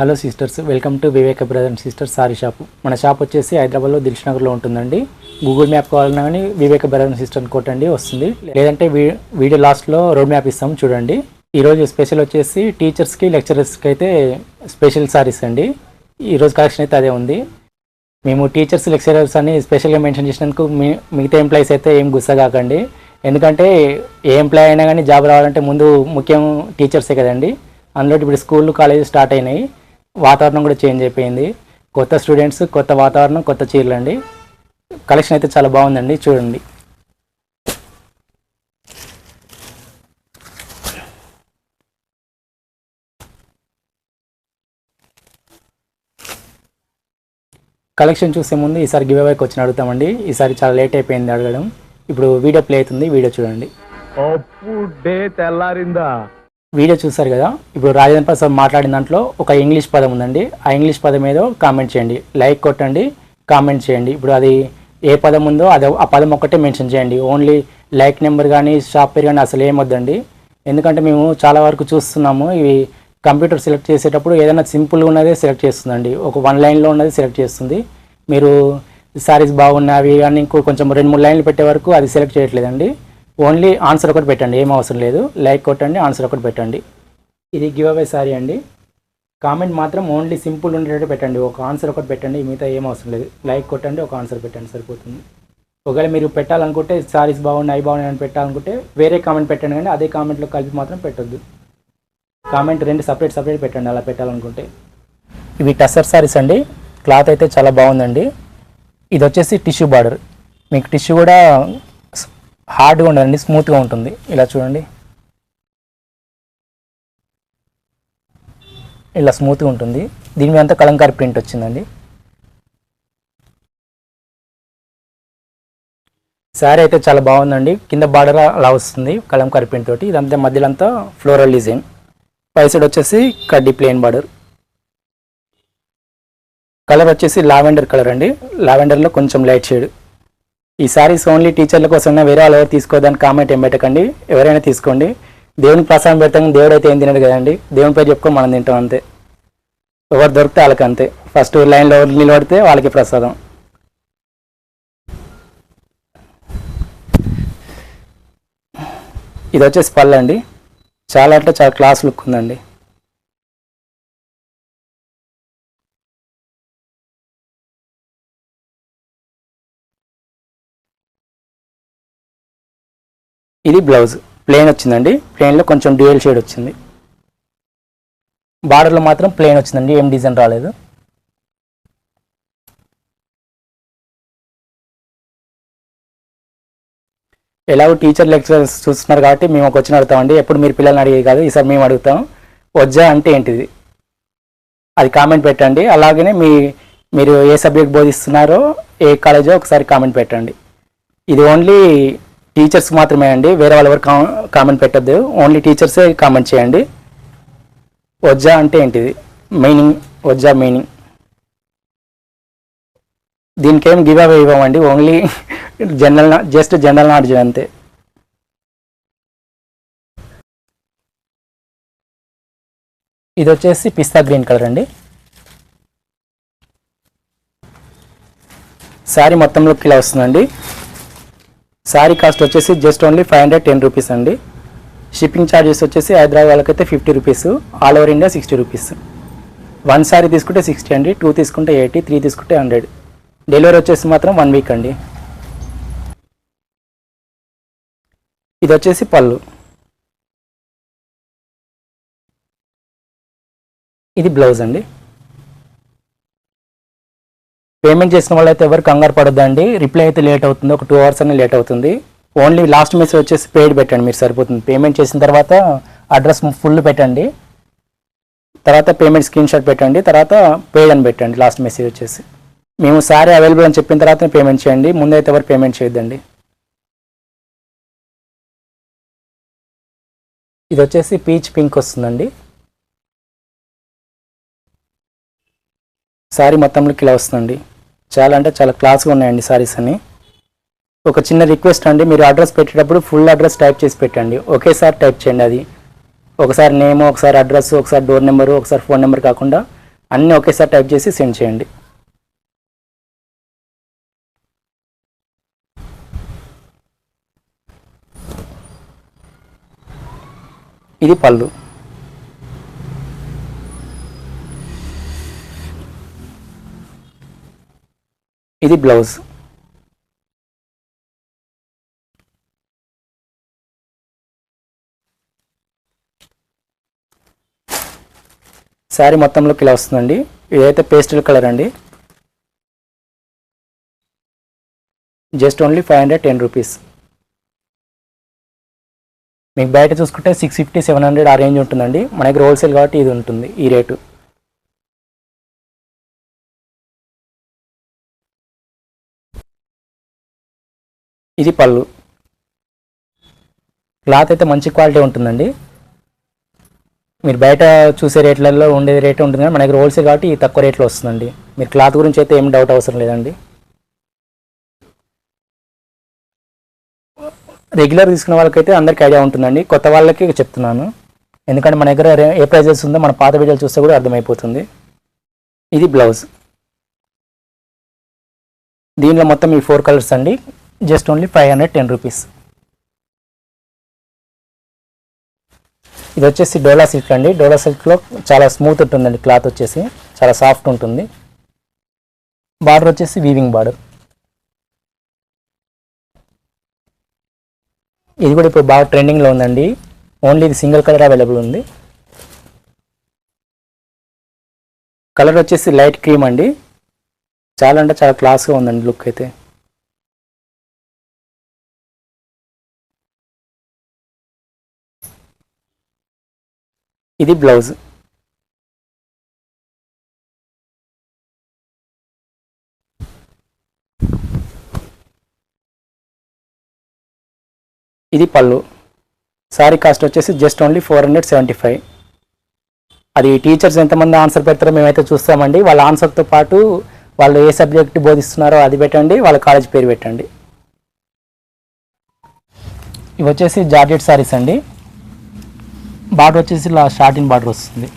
Hello sisters welcome to Viveka brother and sisters sari shop మన shop వచ్చేసి హైదరాబాద్లో దిల్ష్ నగర్లో ఉంటుందండి. గూగుల్ మ్యాప్ కావాలన్నా కానీ వివేక బ్రదర్ అండ్ సిస్టర్ కొట్టండి వస్తుంది. లేదంటే వీడియో లాస్ట్లో రోడ్ మ్యాప్ ఇస్తాం చూడండి. ఈరోజు స్పెషల్ వచ్చేసి టీచర్స్కి లెక్చరర్స్కి అయితే స్పెషల్ సారీస్ అండి. ఈరోజు కలెక్షన్ అయితే అదే ఉంది. మేము టీచర్స్ లెక్చరర్స్ అని స్పెషల్గా మెన్షన్ చేసినందుకు మీ మిగతా ఎంప్లాయీస్ అయితే ఏం గుస్సగాకండి ఎందుకంటే ఏ ఎంప్లాయీ అయినా కానీ జాబ్ రావాలంటే ముందు ముఖ్యం టీచర్సే కదండి. అందులో ఇప్పుడు స్కూల్ కాలేజీ స్టార్ట్ అయినాయి. వాతావరణం కూడా చేంజ్ అయిపోయింది. కొత్త స్టూడెంట్స్ కొత్త వాతావరణం కొత్త చీరలు అండి. కలెక్షన్ అయితే చాలా బాగుందండి చూడండి. కలెక్షన్ చూసే ముందు ఈసారి గివ్ అవేకి వచ్చిన అడుగుతామండి. ఈసారి చాలా లేట్ అయిపోయింది అడగడం. ఇప్పుడు వీడియో ప్లే అవుతుంది వీడియో చూడండి. అప్పుడే తెల్లారిందా? వీడియో చూసారు కదా? ఇప్పుడు రాజేంద్ర ప్రసాద్ మాట్లాడిన దాంట్లో ఒక ఇంగ్లీష్ పదం ఉందండి. ఆ ఇంగ్లీష్ పదం ఏదో కామెంట్ చేయండి. లైక్ కొట్టండి కామెంట్ చేయండి. ఇప్పుడు అది ఏ పదం ఉందో అది ఆ పదం ఒక్కటే మెన్షన్ చేయండి. ఓన్లీ లైక్ నెంబర్ కానీ షాప్ పేరు కానీ అసలు ఏమొద్దండి. ఎందుకంటే మేము చాలా వరకు చూస్తున్నాము ఇవి కంప్యూటర్ సెలెక్ట్ చేసేటప్పుడు ఏదైనా సింపుల్గా ఉన్నదే సెలెక్ట్ చేస్తుందండి. ఒక వన్ లైన్లో ఉన్నది సెలెక్ట్ చేస్తుంది. మీరు సారీస్ బాగున్నవి అని ఇంకో కొంచెం రెండు మూడు లైన్లు పెట్టే వరకు అది సెలెక్ట్ చేయట్లేదండి. ఓన్లీ ఆన్సర్ ఒకటి పెట్టండి ఏం అవసరం లేదు. లైక్ కొట్టండి ఆన్సర్ ఒకటి పెట్టండి. ఇది గివ్ అవే సారీ అండి. కామెంట్ మాత్రం ఓన్లీ సింపుల్ ఉండేటట్టు పెట్టండి. ఒక ఆన్సర్ ఒకటి పెట్టండి మిగతా ఏం అవసరం లేదు. లైక్ కొట్టండి ఒక ఆన్సర్ పెట్టండి సరిపోతుంది. ఒకవేళ మీరు పెట్టాలనుకుంటే సారీస్ బాగున్నాయి అవి బాగున్నాయి అని పెట్టాలనుకుంటే వేరే కామెంట్ పెట్టండి కానీ అదే కామెంట్లో కలిపి మాత్రం పెట్టొద్దు. కామెంట్ రెండు సపరేట్ సపరేట్ పెట్టండి అలా పెట్టాలనుకుంటే. ఇవి టసర్ సారీస్ అండి. క్లాత్ అయితే చాలా బాగుందండి. ఇది వచ్చేసి టిష్యూ బార్డర్. మీకు టిష్యూ కూడా హార్డ్గా ఉండదండి స్మూత్గా ఉంటుంది. ఇలా చూడండి. ఇలా స్మూత్గా ఉంటుంది. దీని మీద అంతా కలంకారీ ప్రింట్ వచ్చిందండి. శారీ అయితే చాలా బాగుందండి. కింద బార్డర్ అలా వస్తుంది కలంకారీ ప్రింట్ తోటి. ఇదంతా మధ్యలో అంతా ఫ్లోరల్ డిజైన్. పై సైడ్ వచ్చేసి కడ్డీ ప్లెయిన్ బార్డర్. కలర్ వచ్చేసి లావెండర్ కలర్ అండి. లావెండర్లో కొంచెం లైట్ షేడ్. ఈ సారీస్ ఓన్లీ టీచర్ల కోసం వేరే వాళ్ళు ఎవరు తీసుకోవద్దని కామెంట్ ఏం పెట్టకండి. ఎవరైనా తీసుకోండి. దేవుని ప్రసాదం పెడతాం దేవుడు అయితే ఏం తినడు కదండి. దేవుని పేరు చెప్పుకో మనం తింటాం అంతే. ఎవరు దొరికితే వాళ్ళకి అంతే. ఫస్ట్ లైన్లో ఎవరు నిలబడితే వాళ్ళకి ప్రసాదం. ఇది వచ్చేసి పళ్ళు అండి. చాలా అంటే చాలా క్లాస్ లుక్ ఉందండి. ఇది బ్లౌజ్. ప్లెయిన్ వచ్చిందండి. ప్లెయిన్లో కొంచెం డ్యూయల్ షేడ్ వచ్చింది. బార్డర్లో మాత్రం ప్లెయిన్ వచ్చిందండి. ఏం డిజైన్ రాలేదు. ఎలాగో టీచర్ లెక్చరర్స్ చూస్తున్నారు కాబట్టి మేము ఒక వచ్చిన అడుగుతామండి. ఎప్పుడు మీరు పిల్లల్ని అడిగేది కాదు. ఈసారి మేము అడుగుతాం. వజ్జా అంటే ఏంటిది? అది కామెంట్ పెట్టండి. అలాగనే మీ మీరు ఏ సబ్జెక్ట్ బోధిస్తున్నారో ఏ కాలేజో ఒకసారి కామెంట్ పెట్టండి. ఇది ఓన్లీ టీచర్స్ మాత్రమే అండి. వేరే వాళ్ళు ఎవరు కామెంట్ పెట్టద్దు. ఓన్లీ టీచర్సే కామెంట్ చేయండి. వజ్జా అంటే ఏంటిది? మీనింగ్ వజ్జా మీనింగ్ దీనికేం give away ఇవ్వమండి only general just general knowledge అంతే. ఇది వచ్చేసి పిస్తా గ్రీన్ కలర్ అండి. శారీ మొత్తంలోకి ఇలా వస్తుందండి. శారీ కాస్ట్ వచ్చేసి just only five hundred ten rupees అండి. షిప్పింగ్ ఛార్జెస్ వచ్చేసి హైదరాబాద్ వాళ్ళకైతే fifty rupees all over India sixty rupees. One sari తీసుకుంటే సిక్స్టీ అండి టూ తీసుకుంటే ఎయిటీ త్రీ తీసుకుంటే హండ్రెడ్. డెలివరీ వచ్చేసి మాత్రం వన్ వీక్ అండి. ఇది వచ్చేసి పళ్ళు. ఇది బ్లౌజ్ అండి. పేమెంట్ చేసిన వాళ్ళైతే ఎవరు కంగారు పడొద్దండి. రిప్లై అయితే లేట్ అవుతుంది. ఒక టూ అవర్స్ అని లేట్ అవుతుంది. ఓన్లీ లాస్ట్ మెసేజ్ వచ్చేసి పేడ్ పెట్టండి. మీరు సరిపోతుంది. పేమెంట్ చేసిన తర్వాత అడ్రస్ ఫుల్ పెట్టండి. తర్వాత పేమెంట్ స్క్రీన్ షాట్ పెట్టండి. తర్వాత పేడ్ అని పెట్టండి. లాస్ట్ మెసేజ్ వచ్చేసి. మేము సారీ అవైలబుల్ అని చెప్పిన తర్వాత పేమెంట్ చేయండి. ముందైతే ఎవరు పేమెంట్ చేయొద్దండి. ఇది వచ్చేసి పీచ్ పింక్ వస్తుందండి. శారీ మొత్తంలోకి ఇలా వస్తుందండి. చాలా అంటే చాలా క్లాస్గా ఉన్నాయండి శారీస్ అన్ని. ఒక చిన్న రిక్వెస్ట్ అండి మీరు అడ్రస్ పెట్టేటప్పుడు ఫుల్ అడ్రస్ టైప్ చేసి పెట్టండి. ఒకేసారి టైప్ చేయండి అది. ఒకసారి నేమ్ ఒకసారి అడ్రస్ ఒకసారి డోర్ నెంబరు ఒకసారి ఫోన్ నెంబర్ కాకుండా అన్నీ ఒకేసారి టైప్ చేసి సెండ్ చేయండి. ఇది పళ్ళు. ఇది బ్లౌజ్. శారీ మొత్తంలోకి ఇలా వస్తుందండి. ఇదైతే పేస్టల్ కలర్ అండి. Just only five hundred ten rupees మీకు బయట చూసుకుంటే సిక్స్ ఫిఫ్టీ సెవెన్ హండ్రెడ్ ఆ రేంజ్ ఉంటుందండి. మన దగ్గర హోల్సేల్ కాబట్టి ఇది ఉంటుంది ఈ రేటు. ఇది పళ్ళు. క్లాత్ అయితే మంచి క్వాలిటీ ఉంటుందండి. మీరు బయట చూసే రేట్లలో ఉండే రేట్ ఉంటుంది కానీ మన దగ్గర హోల్సేల్ కాబట్టి ఈ తక్కువ రేట్లో వస్తుందండి. మీరు క్లాత్ గురించి అయితే ఏం డౌట్ అవసరం లేదండి. రెగ్యులర్ తీసుకున్న వాళ్ళకైతే అందరికీ ఐడియా ఉంటుందండి. కొత్త వాళ్ళకి చెప్తున్నాను. ఎందుకంటే మన దగ్గర ఏ ప్రైజెస్ ఉందో మన పాత వీడియోలు చూస్తే కూడా అర్థమైపోతుంది. ఇది బ్లౌజ్. దీనిలో మొత్తం ఈ ఫోర్ కలర్స్ అండి. Just only five hundred ten rupees. ఇది వచ్చేసి డోలా సిల్క్ అండి. డోలా సిల్క్లో చాలా స్మూత్ ఉంటుందండి క్లాత్ వచ్చేసి. చాలా సాఫ్ట్ ఉంటుంది. బార్డర్ వచ్చేసి వీవింగ్ బార్డర్. ఇది కూడా ఇప్పుడు బాగా ట్రెండింగ్లో ఉందండి. ఓన్లీ ఇది సింగిల్ కలర్ అవైలబుల్ ఉంది. కలర్ వచ్చేసి లైట్ క్రీమ్ అండి. చాలా అంటే చాలా క్లాస్గా ఉందండి లుక్ అయితే. ఇది బ్లౌజ్. ఇది పళ్ళు. సారీ కాస్ట్ వచ్చేసి just only four hundred seventy five అది టీచర్స్ ఎంతమంది ఆన్సర్ పెడతారో మేమైతే చూస్తామండి. వాళ్ళ ఆన్సర్తో పాటు వాళ్ళు ఏ సబ్జెక్ట్ బోధిస్తున్నారో అది పెట్టండి వాళ్ళ కాలేజ్ పేరు పెట్టండి. ఇవి వచ్చేసి జార్జెట్ సారీస్ అండి. బార్డర్ వచ్చేసి ఇలా స్టార్టింగ్ బార్డర్ వస్తుంది.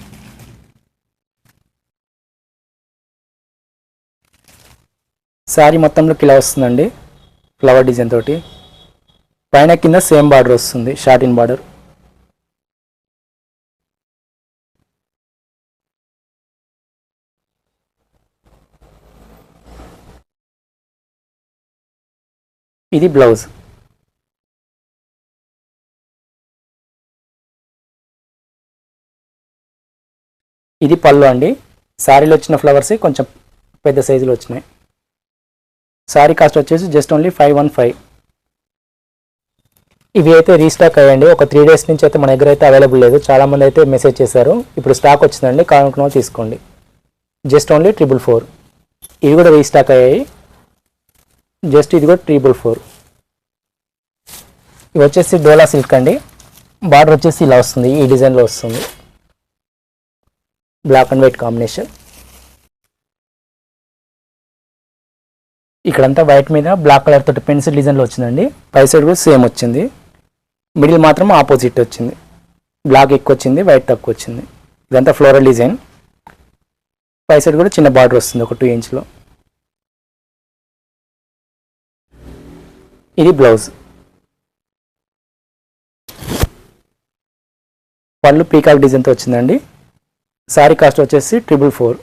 శారీ మొత్తంలోకి ఇలా వస్తుందండి ఫ్లవర్ డిజైన్ తోటి. పైన కింద సేమ్ బార్డర్ వస్తుంది షార్టిన్ బార్డర్. ఇది బ్లౌజ్. ఇది పళ్ళు అండి. శారీలో వచ్చిన ఫ్లవర్స్ కొంచెం పెద్ద సైజులో వచ్చినాయి. శారీ కాస్ట్ వచ్చేసి just only five one five ఇవి అయితే రీస్టాక్ అయ్యండి. ఒక త్రీ డేస్ నుంచి అయితే మన దగ్గర అయితే అవైలబుల్ లేదు. చాలామంది అయితే మెసేజ్ చేశారు. ఇప్పుడు స్టాక్ వచ్చిందండి. కావాలనుకున్న తీసుకోండి. జస్ట్ ఓన్లీ ట్రిపుల్ ఫోర్ ఇవి కూడా రీస్టాక్ అయ్యాయి. జస్ట్ ఇది కూడా ట్రిపుల్ ఫోర్ ఇవి వచ్చేసి డోలా సిల్క్ అండి. బార్డర్ వచ్చేసి ఇలా వస్తుంది. ఈ డిజైన్లో వస్తుంది. బ్లాక్ అండ్ వైట్ కాంబినేషన్ ఇక్కడంతా వైట్ మీద బ్లాక్ కలర్ తోటి పెన్సిల్ డిజైన్లో వచ్చిందండి. పై సైడ్ కూడా సేమ్ వచ్చింది. మిడిల్ మాత్రం ఆపోజిట్ వచ్చింది. బ్లాక్ ఎక్కువ వచ్చింది వైట్ తక్కువ వచ్చింది. ఇదంతా ఫ్లోరల్ డిజైన్ పై సైడ్ కూడా చిన్న బార్డర్ వస్తుంది ఒక టూ ఇంచ్లో ఇది బ్లౌజ్ పళ్ళు పీకాక్ డిజైన్తో వచ్చిందండి. శారీ కాస్ట్ వచ్చేసి ట్రిపుల్ ఫోర్.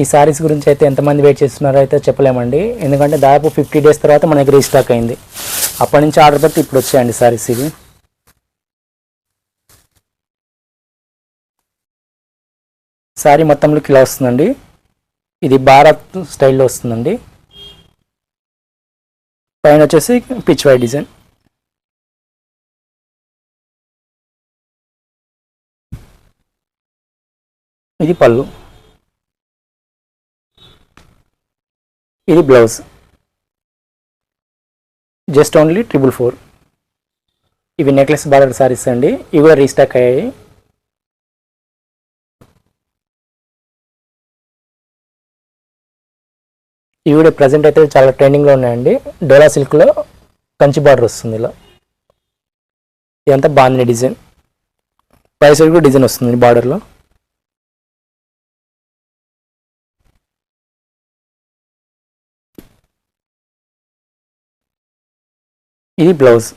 ఈ శారీస్ గురించి అయితే ఎంతమంది వెయిట్ చేస్తున్నారో అయితే చెప్పలేమండి. ఎందుకంటే దాదాపు ఫిఫ్టీ డేస్ తర్వాత మన దగ్గర రీస్టాక్ అయింది. అప్పటి నుంచి ఆర్డర్ పెట్టి ఇప్పుడు వచ్చాయండి శారీస్ ఇవి. శారీ మొత్తంలోకి ఇలా వస్తుందండి. ఇది భారత్ స్టైల్లో వస్తుందండి. పైన వచ్చేసి పిచ్ వైట్ డిజైన్. ఇది పళ్ళు. ఇది blouse. Just only triple four. ఇవి నెక్లెస్ బార్డర్ సారీస్ అండి. ఇవి కూడా రీస్టాక్ అయ్యాయి. ఇవి కూడా ప్రజెంట్ అయితే చాలా ట్రెండింగ్లో ఉన్నాయండి. డోలా సిల్క్లో కంచి బార్డర్ వస్తుంది ఇలా. ఇదంతా బాగుంది డిజైన్. ప్రైస్ కూడా డిజైన్ వస్తుంది బార్డర్లో. ఇది బ్లౌజ్.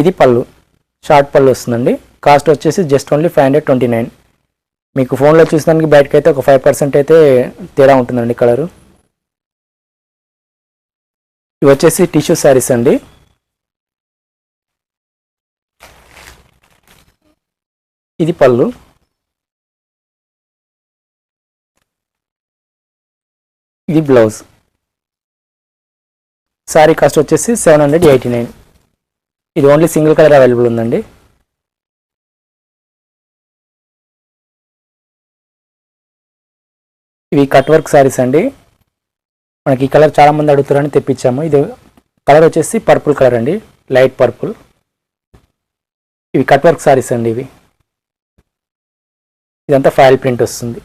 ఇది పళ్ళు. షార్ట్ పళ్ళు వస్తుందండి. కాస్ట్ వచ్చేసి just only five hundred twenty nine. మీకు ఫోన్లో చూసినానికి బయటకు అయితే ఒక ఫైవ్ పర్సెంట్ అయితే తేడా ఉంటుందండి కలరు. ఇవి వచ్చేసి టిష్యూ శారీస్ అండి. ఇది పళ్ళు. ఇది బ్లౌజ్. సారీ కాస్ట్ వచ్చేసి సెవెన్ హండ్రెడ్ ఎయిటీ నైన్. ఇది ఓన్లీ సింగిల్ కలర్ అవైలబుల్ ఉందండి. ఇవి కట్ వర్క్ శారీస్ అండి. మనకి ఈ కలర్ చాలా మంది అడుగుతారని తెప్పించాము. ఇది కలర్ వచ్చేసి పర్పుల్ కలర్ అండి. Light purple. ఇవి కట్ వర్క్ శారీస్ అండి ఇవి. ఇదంతా ఫైల్ ప్రింట్ వస్తుంది.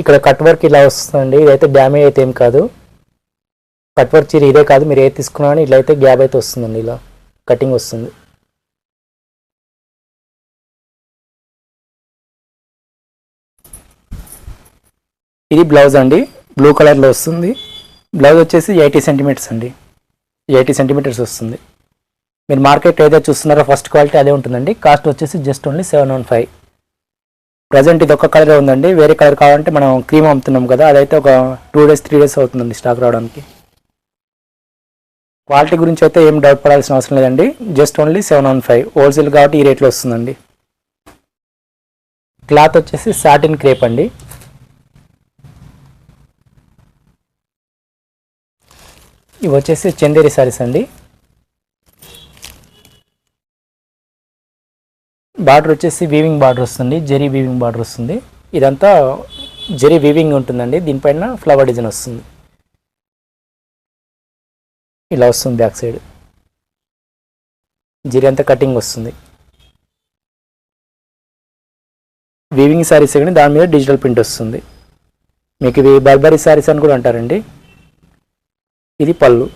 ఇక్కడ కట్ వర్క్ ఇలా వస్తుందండి. ఇదైతే డ్యామేజ్ అయితే ఏం కాదు. కట్ వర్క్ చీర ఇదే కాదు. మీరు ఏది తీసుకున్నా కానీ ఇలా అయితే గ్యాప్ అయితే వస్తుందండి ఇలా. కటింగ్ వస్తుంది. ఇది బ్లౌజ్ అండి. బ్లూ కలర్లో వస్తుంది. బ్లౌజ్ వచ్చేసి ఎయిటీ సెంటీమీటర్స్ అండి. ఎయిటీ సెంటీమీటర్స్ వస్తుంది. మీరు మార్కెట్ ఏదో చూస్తున్నారో ఫస్ట్ క్వాలిటీ అదే ఉంటుందండి. కాస్ట్ వచ్చేసి just only seven one five present ఇది ఒక కలర్ ఉందండి. వేరే కలర్ కావాలంటే మనం క్రీమ్ అమ్ముతున్నాం కదా అదైతే ఒక టూ డేస్ త్రీ డేస్ అవుతుందండి స్టాక్ రావడానికి. క్వాలిటీ గురించి అయితే ఏం డౌట్ పడాల్సిన అవసరం లేదండి. Just only seven one five wholesale కాబట్టి ఈ రేట్లో వస్తుందండి. క్లాత్ వచ్చేసి సాటిన్ క్రేప్ అండి. ఇవి వచ్చేసి చందేరి సారీస్ అండి. బార్డర్ వచ్చేసి వీవింగ్ బార్డర్ వస్తుంది జెరీ వీవింగ్ బార్డర్ వస్తుంది. ఇదంతా జెరీ వీవింగ్ ఉంటుందండి దీనిపైన ఫ్లవర్ డిజైన్ వస్తుంది. ఇలా వస్తుంది బ్యాక్ సైడ్ జెరీ అంతా కటింగ్ వస్తుంది. వీవింగ్ శారీస్ కానీ దాని మీద డిజిటల్ ప్రింట్ వస్తుంది. మీకు ఇవి బర్బరీ శారీస్ అని కూడా అంటారండి. ఇది పళ్ళు.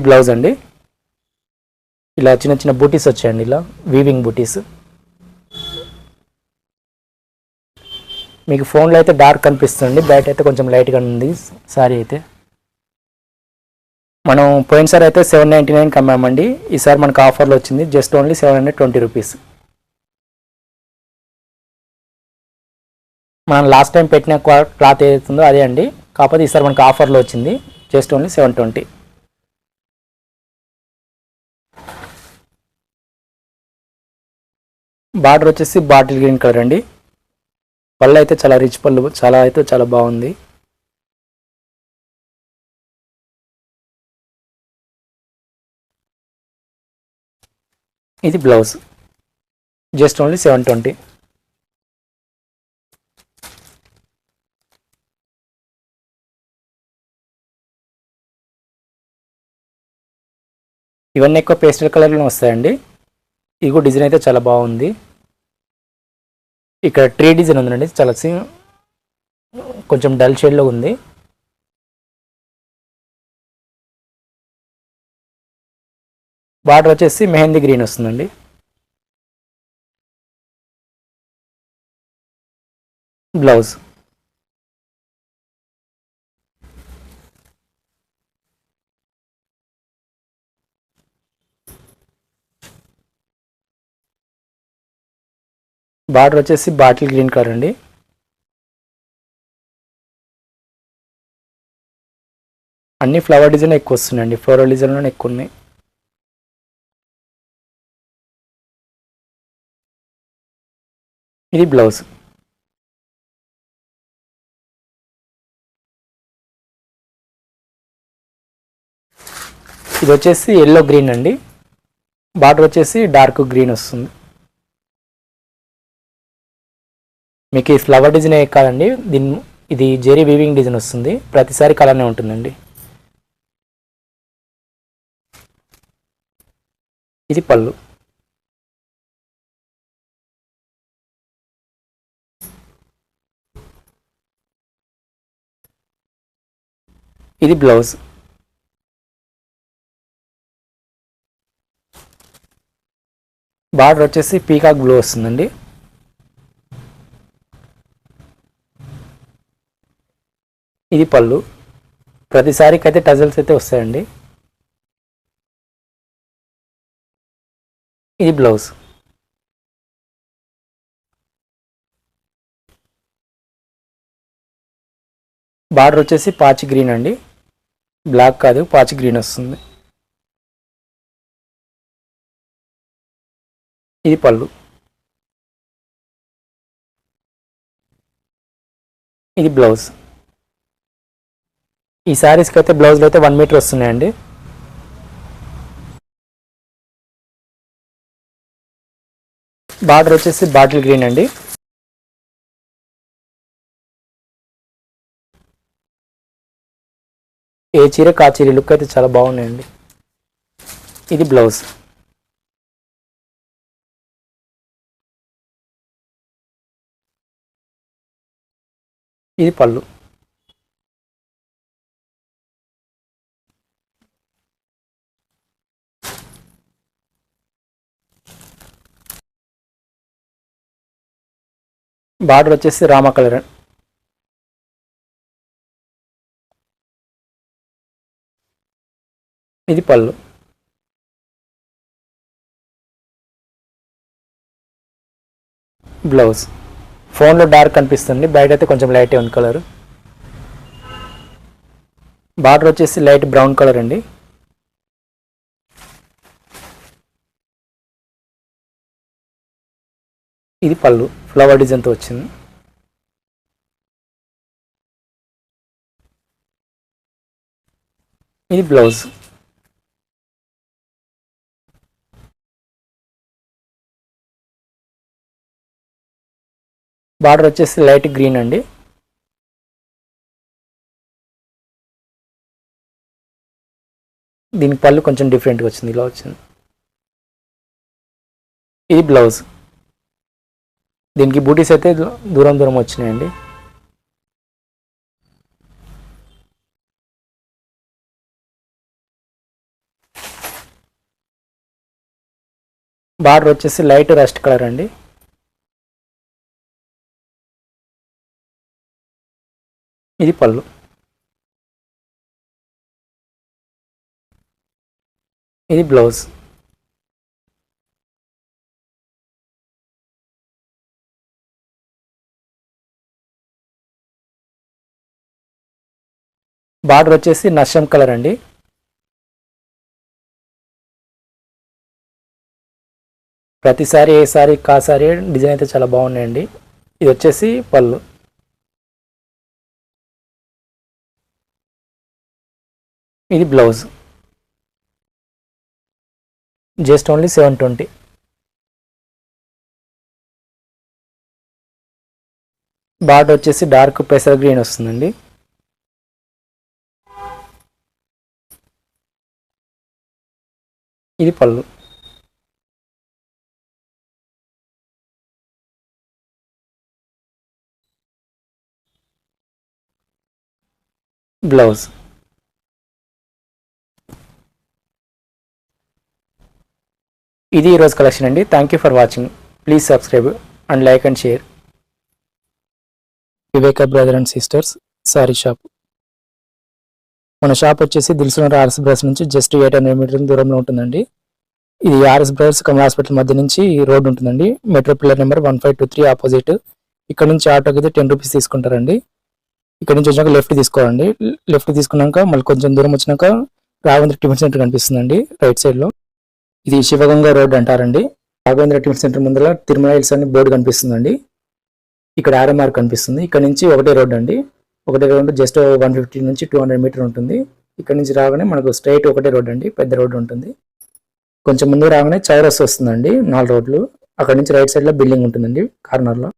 ఇది బ్లౌజ్ అండి. ఇలా చిన్న చిన్న బూటీస్ వచ్చాయండి ఇలా వీవింగ్ బూటీస్. మీకు ఫోన్లో అయితే డార్క్ కనిపిస్తుంది బయట అయితే కొంచెం లైట్గా ఉంది సారీ అయితే. మనం పోయినసారి అయితే సెవెన్ నైంటీ నైన్కి అమ్మామండి ఈసారి మనకు ఆఫర్లో వచ్చింది just only seven hundred twenty rupees మనం లాస్ట్ టైం పెట్టిన క్లాత్ ఏదైతుందో అదే అండి కాకపోతే ఈసారి మనకు ఆఫర్లో వచ్చింది just only seven twenty border వచ్చేసి బాటిల్ గ్రీన్ కలర్ అండి. పళ్ళు అయితే చాలా రిచ్ పళ్ళు చాలా అయితే చాలా బాగుంది. ఇది blouse. Just only seven twenty. ఇవన్నీ ఎక్కువ పేస్టల్ కలర్లో వస్తాయండి. ఇగో డిజైన్ అయితే చాలా బాగుంది. ఇక్కడ ట్రీ డిజైన్ ఉందండి చాలా సి- కొంచెం డల్ షేడ్లో ఉంది. బార్డర్ వచ్చేసి మెహందీ గ్రీన్ వస్తుందండి. బ్లౌజ్. బార్డర్ వచ్చేసి బాటిల్ గ్రీన్ కలర్ అండి. అన్ని ఫ్లవర్ డిజైన్ ఎక్కువ వస్తున్నాయండి. ఫ్లోరల్ డిజైన్లోనే ఎక్కువ ఉన్నాయి. ఇది బ్లౌజ్. ఇది వచ్చేసి ఎల్లో గ్రీన్ అండి. బార్డర్ వచ్చేసి డార్క్ గ్రీన్ వస్తుంది. మీకు ఈ ఫ్లవర్ డిజైన్ ఏ కాదండి. దీని ఇది జెరీ వీవింగ్ డిజైన్ వస్తుంది. ప్రతిసారి కలర్నే ఉంటుందండి. ఇది పళ్ళు. ఇది బ్లౌజ్ బార్డర్ వచ్చేసి పీకాక్ బ్లూ వస్తుందండి. ఇది పళ్ళు. ప్రతిసారికి అయితే టజల్స్ అయితే వస్తాయండి. ఇది బ్లౌజ్. బార్డర్ వచ్చేసి పాచి గ్రీన్ అండి. బ్లాక్ కాదు పాచి గ్రీన్ వస్తుంది. ఇది పళ్ళు. ఇది బ్లౌజ్. ఈ శారీస్కి అయితే బ్లౌజ్లు అయితే వన్ మీటర్ వస్తున్నాయండి. బార్డర్ వచ్చేసి బాటిల్ గ్రీన్ అండి. ఏ చీర కా చీర లుక్ అయితే చాలా బాగున్నాయండి. ఇది బ్లౌజ్ ఇది పళ్ళు. బార్డర్ వచ్చేసి రామ కలర్ ఇది పళ్ళు. బ్లౌజ్. ఫోన్లో డార్క్ కనిపిస్తుంది బయట అయితే కొంచెం లైట్ ఉంది కలర్. బార్డర్ వచ్చేసి లైట్ బ్రౌన్ కలర్ అండి. ఇది పళ్ళు. ఫ్లవర్ డిజైన్తో వచ్చింది. ఇది బ్లౌజ్ బార్డర్ వచ్చేసి లైట్ గ్రీన్ అండి. దీని పళ్ళు కొంచెం డిఫరెంట్గా వచ్చింది. ఇలా వచ్చింది. ఇది బ్లౌజ్ దీనికి బూటీస్ అయితే దూరం దూరం వచ్చినాయండి. బార్డర్ వచ్చేసి లైట్ రస్ట్ కలర్ అండి. ఇది పళ్ళు. ఇది బ్లౌజ్. బార్డర్ వచ్చేసి నషం కలర్ అండి. ప్రతిసారి ఏ సారీ కా సారీ డిజైన్ అయితే చాలా బాగున్నాయండి. ఇది వచ్చేసి పళ్ళు. ఇది blouse. Just only seven twenty. Border వచ్చేసి డార్క్ పెసర్ గ్రీన్ వస్తుందండి. ఇది పళ్ళు. బ్లౌజ్. ఇది ఈరోజు కలెక్షన్ అండి. Thank you for watching please subscribe and like and share Viveka brother and sisters sari shop మన షాప్ వచ్చేసి దిల్సునర్ ఆర్ఎస్ బ్రదర్స్ నుంచి జస్ట్ ఎయిట్ హండ్రెడ్ మీటర్ దూరంలో ఉంటుందండి. ఇది ఆర్ఎస్ బ్రదర్స్ కమల్ హాస్పిటల్ మధ్య నుంచి రోడ్ ఉంటుందండి. Metro pillar number one five two three opposite ఇక్కడ నుంచి ఆటోకి అయితే టెన్ రూపీస్ తీసుకుంటారండి. ఇక్కడ నుంచి వచ్చాక లెఫ్ట్ తీసుకోవాలండి. లెఫ్ట్ తీసుకున్నాక మళ్ళీ కొంచెం దూరం వచ్చినాక రాఘవేంద్ర టిఫిన్ సెంటర్ కనిపిస్తుందండి రైట్ సైడ్లో. ఇది శివగంగా రోడ్ అంటారండి. రాఘవేంద్ర టిఫిన్ సెంటర్ ముందర తిరుమల హిల్స్ అని బోర్డు కనిపిస్తుందండి. ఇక్కడ ఆర్ఎంఆర్ కనిపిస్తుంది. ఇక్కడ నుంచి ఒకటే రోడ్ అండి. ఒక దగ్గర ఉంటే జస్ట్ వన్ ఫిఫ్టీ నుంచి టూ హండ్రెడ్ మీటర్ ఉంటుంది. ఇక్కడ నుంచి రాగానే మనకు స్ట్రైట్ ఒకటే రోడ్ అండి పెద్ద రోడ్ ఉంటుంది. కొంచెం ముందు రాగానే చౌరస్ వస్తుందండి నాలుగు రోడ్లు. అక్కడ నుంచి రైట్ సైడ్లో బిల్డింగ్ ఉంటుందండి కార్నర్లో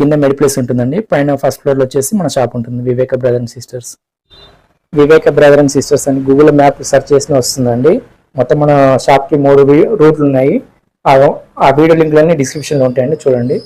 కింద మెడి ప్లేస్ ఉంటుందండి పైన ఫస్ట్ ఫ్లోర్లో వచ్చేసి మన షాప్ ఉంటుంది Viveka brother and sisters Viveka brother and sisters అని గూగుల్ మ్యాప్ సెర్చ్ చేసిన వస్తుందండి. మొత్తం మన షాప్కి మూడు రూట్లు ఉన్నాయి. ఆ ఆ వీడియో లింక్లన్నీ డిస్క్రిప్షన్లో ఉంటాయండి చూడండి.